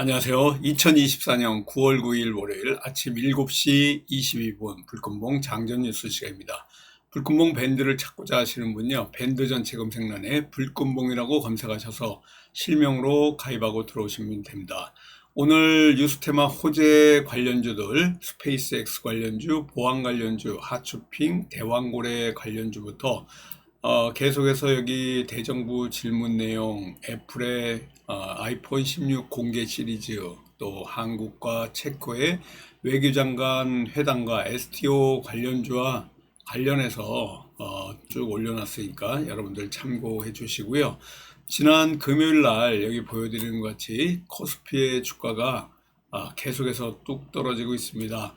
안녕하세요. 2024년 9월 9일 월요일 아침 7시 22분 불금봉 장전 뉴스 시간입니다. 불금봉 밴드를 찾고자 하시는 분요. 밴드 전체 검색란에 불금봉이라고 검색하셔서 실명으로 가입하고 들어오시면 됩니다. 오늘 뉴스 테마 호재 관련주들, 스페이스X 관련주, 보안 관련주, 하추핑, 대왕고래 관련주부터 어, 계속해서 여기 대정부 질문 내용, 애플의 어, 아이폰 16 공개 시리즈, 또 한국과 체코의 외교장관 회담과 STO 관련주와 관련해서 어, 쭉 올려놨으니까 여러분들 참고해 주시고요. 지난 금요일 날 여기 보여드리는 것 같이 코스피의 주가가 아, 계속해서 뚝 떨어지고 있습니다.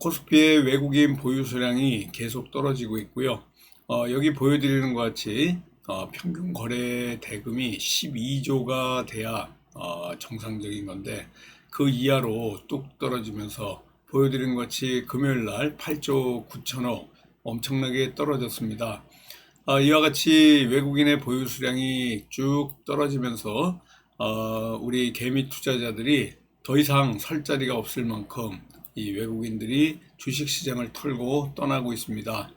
코스피의 외국인 보유 수량이 계속 떨어지고 있고요. 어, 여기 보여드리는 것 같이 어, 평균 거래 대금이 12조가 돼야 어, 정상적인 건데 그 이하로 뚝 떨어지면서 보여드리는 것 같이 금요일 날 8조 9천억 엄청나게 떨어졌습니다. 어, 이와 같이 외국인의 보유 수량이 쭉 떨어지면서 어, 우리 개미 투자자들이 더 이상 설 자리가 없을 만큼 이 외국인들이 주식 시장을 털고 떠나고 있습니다.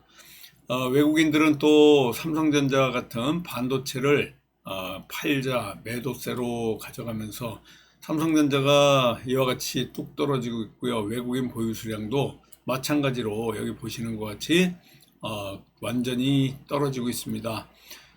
어, 외국인들은 또 삼성전자 같은 반도체를 어, 팔자 매도세로 가져가면서 삼성전자가 이와 같이 뚝 떨어지고 있고요. 외국인 보유 수량도 마찬가지로 여기 보시는 것 같이 어, 완전히 떨어지고 있습니다.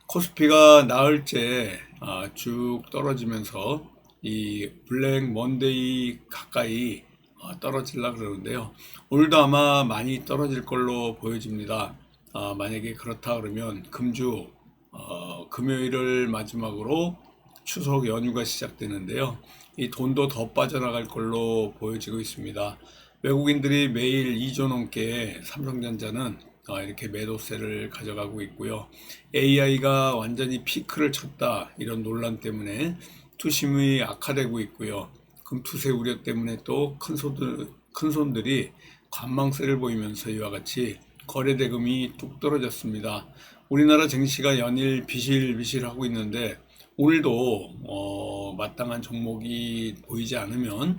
코스피가 나흘째 어, 쭉 떨어지면서 이 블랙 먼데이 가까이 어, 떨어질라 그러는데요. 오늘도 아마 많이 떨어질 걸로 보여집니다. 아, 만약에 그렇다 그러면 금주 어, 금요일을 마지막으로 추석 연휴가 시작되는데요. 이 돈도 더 빠져나갈 걸로 보여지고 있습니다. 외국인들이 매일 2조 넘게 삼성전자는 어, 이렇게 매도세를 가져가고 있고요. AI가 완전히 피크를 쳤다 이런 논란 때문에 투심이 악화되고 있고요. 금투세 우려 때문에 또 큰 손들 큰 손들이 관망세를 보이면서 이와 같이 거래 대금이 뚝 떨어졌습니다. 우리나라 증시가 연일 비실비실 하고 있는데 오늘도 어, 마땅한 종목이 보이지 않으면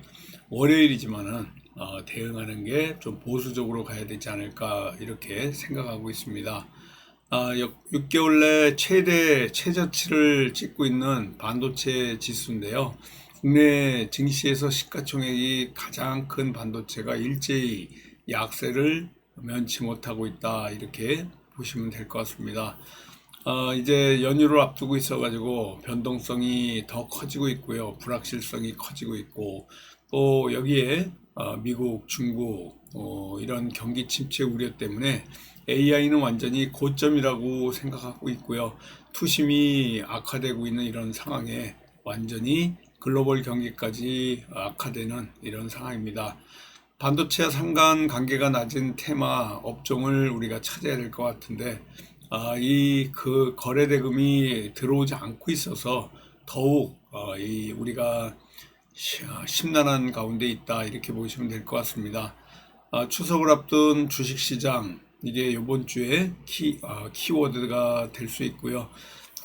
월요일이지만은 어, 대응하는 게 좀 보수적으로 가야 되지 않을까 이렇게 생각하고 있습니다. 아, 6개월 내 최대 최저치를 찍고 있는 반도체 지수인데요. 국내 증시에서 시가총액이 가장 큰 반도체가 일제히 약세를 면치 못하고 있다 이렇게 보시면 될 것 같습니다. 어, 이제 연휴를 앞두고 있어가지고 변동성이 더 커지고 있고요. 불확실성이 커지고 있고 또 여기에 어, 미국, 중국 어, 이런 경기 침체 우려 때문에 AI는 완전히 고점이라고 생각하고 있고요. 투심이 악화되고 있는 이런 상황에 완전히 글로벌 경기까지 악화되는 이런 상황입니다. 반도체와 상관 관계가 낮은 테마 업종을 우리가 찾아야 될 것 같은데 아, 이 그 거래 대금이 들어오지 않고 있어서 더욱 어, 이 우리가 심란한 가운데 있다 이렇게 보시면 될 것 같습니다. 아, 추석을 앞둔 주식시장 이게 이번 주에 키, 아, 키워드가 될 수 있고요.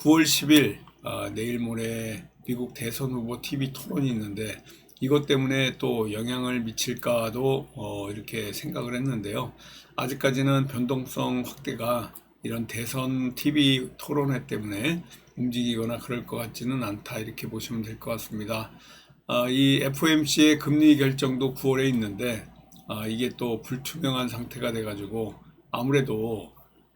9월 10일 아, 내일 모레 미국 대선 후보 TV 토론이 있는데 이것 때문에 또 영향을 미칠까도 어, 이렇게 생각을 했는데요. 아직까지는 변동성 확대가 이런 대선 TV 토론회 때문에 움직이거나 그럴 것 같지는 않다 이렇게 보시면 될 것 같습니다. 아, 이 FOMC의 금리 결정도 9월에 있는데 아, 이게 또 불투명한 상태가 돼가지고 아무래도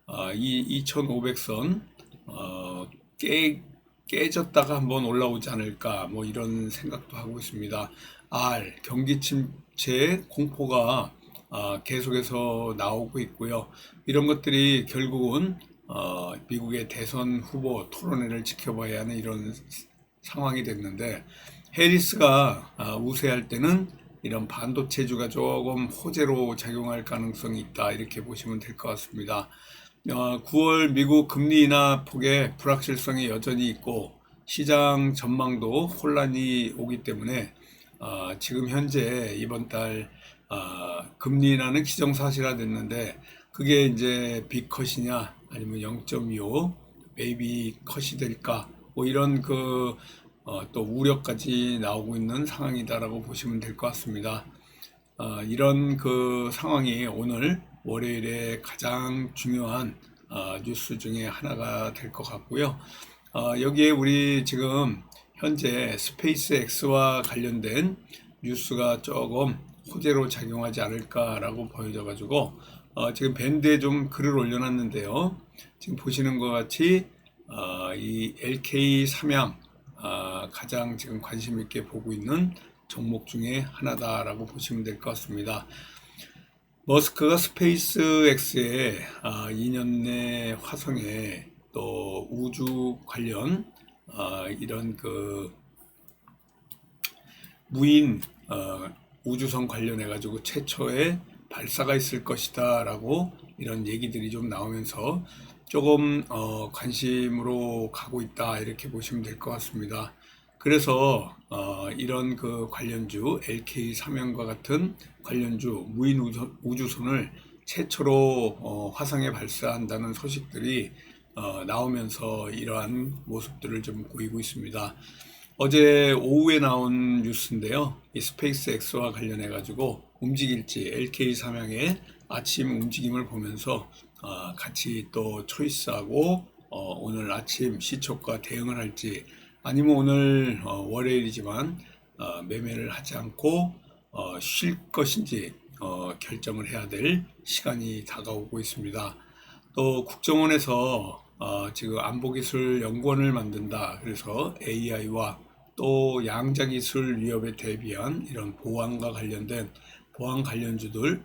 아, 이 2,500선 어, 깨 깨졌다가 한번 올라오지 않을까 뭐 이런 생각도 하고 있습니다. R 경기 침체 공포가 어, 계속해서 나오고 있고요. 이런 것들이 결국은 어, 미국의 대선 후보 토론회를 지켜봐야 하는 이런 상황이 됐는데 해리스가 어, 우세할 때는 이런 반도체주가 조금 호재로 작용할 가능성이 있다 이렇게 보시면 될 것 같습니다. 어, 9월 미국 금리 인하 폭의 불확실성이 여전히 있고 시장 전망도 혼란이 오기 때문에 어, 지금 현재 이번 달 어, 금리 인하는 기정사실화 됐는데 그게 이제 빅컷이냐 아니면 0.25 베이비 컷이 될까 뭐 이런 그 어, 또 우려까지 나오고 있는 상황이다라고 보시면 될 것 같습니다. 어, 이런 그 상황이 오늘 월요일에 가장 중요한 어, 뉴스 중에 하나가 될 것 같고요. 어, 여기에 우리 지금 현재 스페이스 X와 관련된 뉴스가 조금 호재로 작용하지 않을까라고 보여져 가지고 어, 지금 밴드에 좀 글을 올려놨는데요. 지금 보시는 것 같이 어, 이 LK 삼양 어, 가장 지금 관심 있게 보고 있는 종목 중에 하나다라고 보시면 될 것 같습니다. 머스크가 스페이스 X에 아, 2년 내 화성에 또 우주 관련 아, 이런 그 무인 어, 우주선 관련해 가지고 최초의 발사가 있을 것이다라고 이런 얘기들이 좀 나오면서 조금 어, 관심으로 가고 있다 이렇게 보시면 될 것 같습니다. 그래서 어, 이런 그 관련주 LK 사명과 같은 관련주 무인 우주- 우주 선을 최초로 어, 화성에 발사한다는 소식들이 어, 나오면서 이러한 모습들을 좀 보이고 있습니다. 어제 오후에 나온 뉴스인데요. 이 스페이스 X와 관련해 가지고 움직일지 LK 사명의 아침 움직임을 보면서 어, 같이 또 초이스하고 어, 오늘 아침 시초가 대응을 할지 아니면 오늘 어, 월요일이지만 어, 매매를 하지 않고 어, 쉴 것인지 어, 결정을 해야 될 시간이 다가오고 있습니다. 또 국정원에서 어, 지금 안보기술 연구원을 만든다. 그래서 AI와 또 양자기술 위협에 대비한 이런 보안과 관련된 보안 관련주들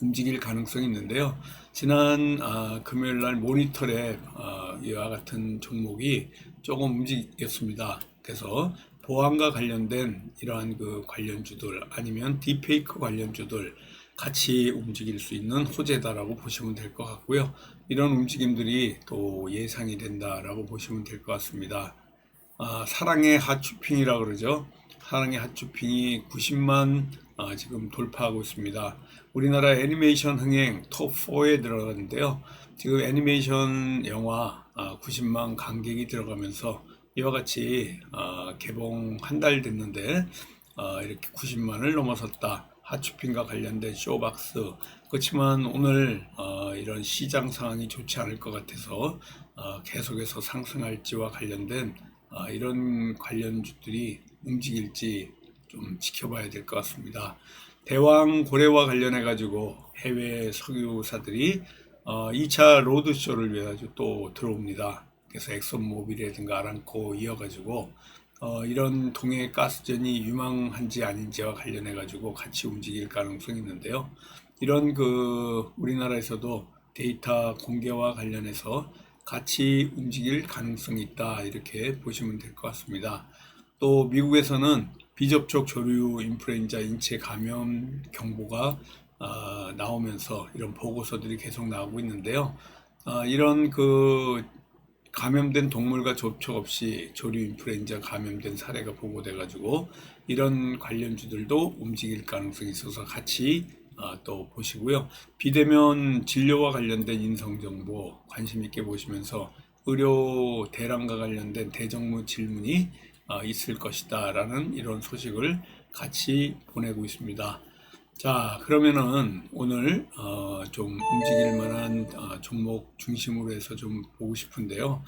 움직일 가능성이 있는데요. 지난 아, 금요일 날 모니터랩 아, 이와 같은 종목이 조금 움직였습니다. 그래서 보안과 관련된 이러한 그 관련주들 아니면 딥페이크 관련주들 같이 움직일 수 있는 호재다라고 보시면 될 것 같고요. 이런 움직임들이 또 예상이 된다라고 보시면 될 것 같습니다. 아, 사랑의 핫쇼핑이라고 그러죠. 사랑의 핫쇼핑이 90만 아, 지금 돌파하고 있습니다. 우리나라 애니메이션 흥행 톱4에 들어갔는데요. 지금 애니메이션 영화 아, 90만 관객이 들어가면서 이와 같이 아, 개봉 한 달 됐는데 아, 이렇게 90만을 넘어섰다. 핫쇼핑과 관련된 쇼박스. 그렇지만 오늘 어, 이런 시장 상황이 좋지 않을 것 같아서 어, 계속해서 상승할지와 관련된 어, 이런 관련주들이 움직일지 좀 지켜봐야 될 것 같습니다. 대왕 고래와 관련해 가지고 해외 석유사들이 어, 2차 로드쇼를 위해 가지고 또 들어옵니다. 그래서 엑선모빌이라든가 아람코 이어가지고 어, 이런 동해 가스전이 유망한지 아닌지와 관련해 가지고 같이 움직일 가능성이 있는데요. 이런 그 우리나라에서도 데이터 공개와 관련해서 같이 움직일 가능성이 있다 이렇게 보시면 될 것 같습니다. 또 미국에서는 비접촉 조류 인플루엔자 인체 감염 경보가 아, 나오면서 이런 보고서들이 계속 나오고 있는데요. 아, 이런 그 감염된 동물과 접촉 없이 조류 인플루엔자 감염된 사례가 보고돼 가지고 이런 관련주들도 움직일 가능성이 있어서 같이 아, 또 보시고요. 비대면 진료와 관련된 인성 정보 관심 있게 보시면서 의료 대란과 관련된 대정부 질문이 아, 있을 것이다 라는 이런 소식을 같이 보내고 있습니다. 자, 그러면은 오늘 어, 좀 움직일 만한 어, 종목 중심으로 해서 좀 보고 싶은데요.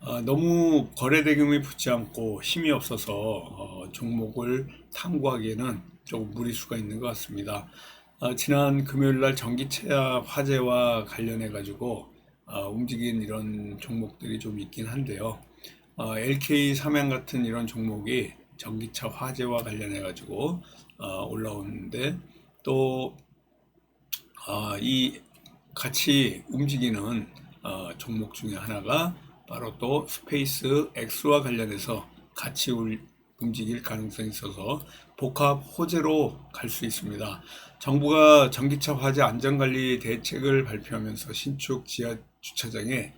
어, 너무 거래 대금이 붙지 않고 힘이 없어서 어, 종목을 탐구하기에는 조금 무리수가 있는 것 같습니다. 어, 지난 금요일 날 전기차 화재와 관련해 가지고 어, 움직인 이런 종목들이 좀 있긴 한데요. 어, LK 삼양 같은 이런 종목이 전기차 화재와 관련해 가지고 어, 올라오는데 또 어, 이 같이 움직이는 어, 종목 중에 하나가 바로 또 스페이스 X와 관련해서 같이 울- 움직일 가능성이 있어서 복합 호재로 갈 수 있습니다. 정부가 전기차 화재 안전관리 대책을 발표하면서 신축 지하 주차장에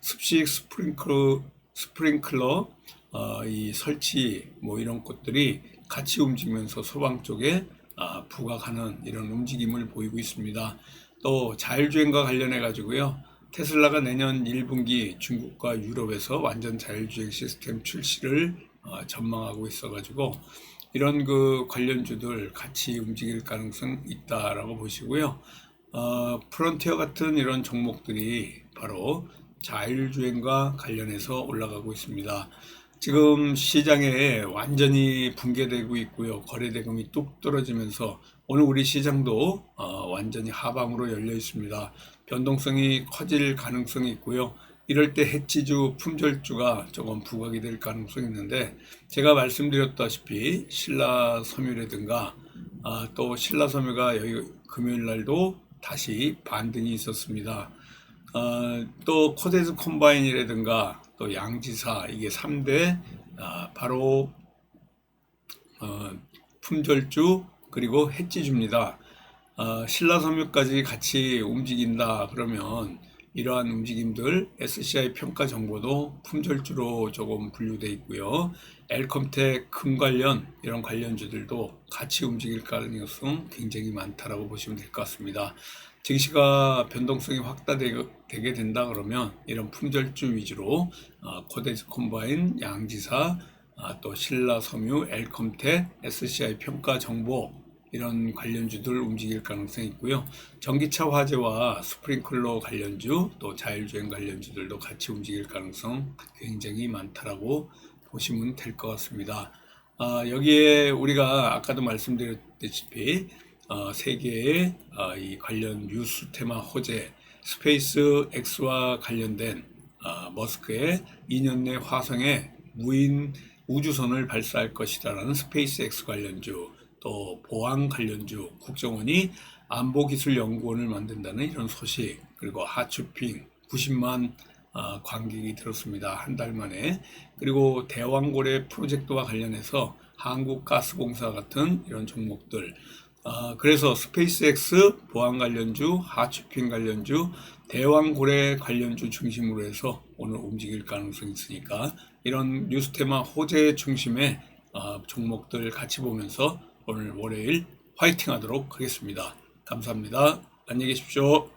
습식 스프링클러, 스프링클러 어, 이 설치 뭐 이런 것들이 같이 움직이면서 소방 쪽에 아, 부각하는 이런 움직임을 보이고 있습니다. 또 자율주행과 관련해 가지고요. 테슬라가 내년 1분기 중국과 유럽에서 완전 자율주행 시스템 출시를 어, 전망하고 있어 가지고 이런 그 관련주들 같이 움직일 가능성 있다라고 보시고요. 어, 프론티어 같은 이런 종목들이 바로 자율주행과 관련해서 올라가고 있습니다. 지금 시장에 완전히 붕괴되고 있고요. 거래대금이 뚝 떨어지면서 오늘 우리 시장도 어, 완전히 하방으로 열려 있습니다. 변동성이 커질 가능성이 있고요. 이럴 때 해치주, 품절주가 조금 부각이 될 가능성이 있는데 제가 말씀드렸다시피 신라 섬유라든가 아, 또 신라 섬유가 여기 금요일 날도 다시 반등이 있었습니다. 어, 또 코데스 콤바인이라든가 또 양지사 이게 3대 아, 바로 어, 품절주 그리고 해지주입니다. 어, 신라 섬유까지 같이 움직인다 그러면 이러한 움직임들 SCI 평가 정보도 품절주로 조금 분류돼 있고요. 엘컴텍 금 관련 이런 관련주들도 같이 움직일 가능성 굉장히 많다라고 보시면 될 것 같습니다. 증시가 변동성이 확대되 게 된다 그러면 이런 품절주 위주로 어, 코데스 콤바인, 양지사, 아, 또 신라 섬유, 엘컴텍, SCI 평가 정보 이런 관련주들 움직일 가능성이 있고요. 전기차 화재와 스프링클러 관련주, 또 자율주행 관련주들도 같이 움직일 가능성 굉장히 많다라고 보시면 될 것 같습니다. 아, 여기에 우리가 아까도 말씀드렸다시피 어, 세계의 어, 이 관련 뉴스 테마 호재 스페이스 X와 관련된 어, 머스크의 2년 내 화성에 무인 우주선을 발사할 것이라는 스페이스 X 관련주 또 보안 관련주 국정원이 안보기술연구원을 만든다는 이런 소식 그리고 하추핑 90만 어, 관객이 들었습니다. 한 달 만에. 그리고 대왕고래 프로젝트와 관련해서 한국가스공사 같은 이런 종목들. 어, 그래서 스페이스X 보안 관련주, 하추핑 관련주, 대왕고래 관련주 중심으로 해서 오늘 움직일 가능성이 있으니까 이런 뉴스 테마 호재 중심의 어, 종목들 같이 보면서 오늘 월요일 화이팅 하도록 하겠습니다. 감사합니다. 안녕히 계십시오.